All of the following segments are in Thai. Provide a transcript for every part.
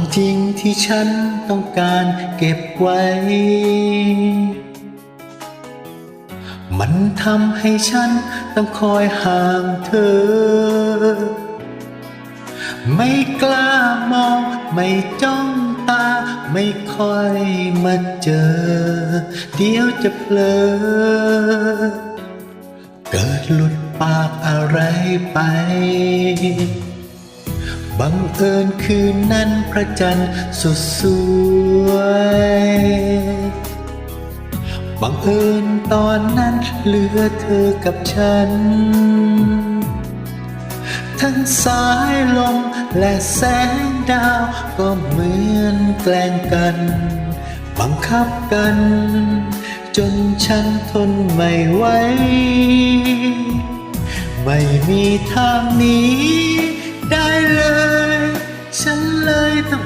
ความจริงที่ฉันต้องการเก็บไว้ มันทำให้ฉันต้องคอยห่างเธอ ไม่กล้ามอง ไม่จ้องตา ไม่ค่อยมาเจอ เดี๋ยวจะเผลอ เกิดหลุดปากอะไรไป บังเอิญคืนนั้นพระจันทร์สุดสวย บังเอิญตอนนั้นเหลือเธอกับฉัน ทั้งสายลมและแสงดาวก็เหมือนแกล้งกัน บังคับกัน จนฉันทนไม่ไหว ไม่มีทางหนี้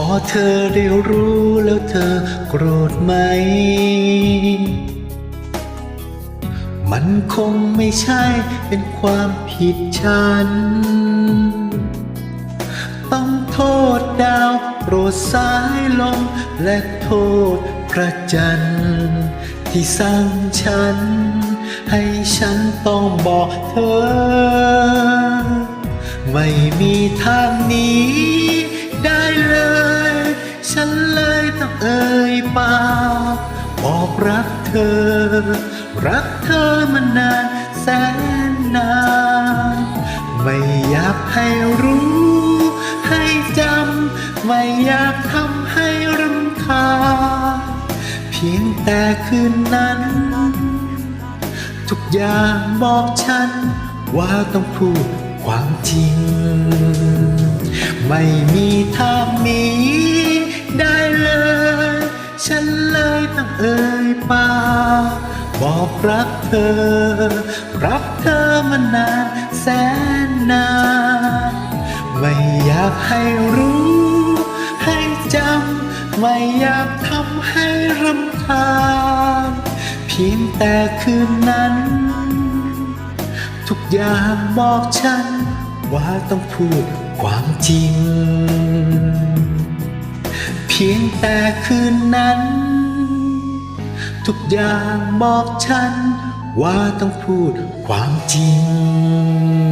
อเธอได้รู้แล้วเธอโกรธไหม มันคงไม่ใช่เป็นความผิดฉัน ต้องโทษดาวโปรดสายลมและโทษพระจันทร์ที่สร้างฉัน ให้ฉันต้องบอกเธอ ไม่มีทางนี้ อ่ยปาบอกรักเธอ รักเธอมานานแสนนาน ไม่อยากให้รู้ ให้จำ ไม่อยากทำให้รำคาญเพียงแต่คืนนั้น ทุกอย่างบอกฉัน ว่าต้องพูดความจริง ไม่มีทาง ปากบอกรักเธอ รักเธอมานานแสนนานไม่อยากให้รู้ ให้จำ ไม่อยากทำให้รำคาญเพียงแต่คืนนั้น ทุกอย่างบอกฉัน ว่าต้องพูดความจริง เพียงแต่คืนนั้น ทุกอย่างบอกฉัน ว่าต้องพูดความจริง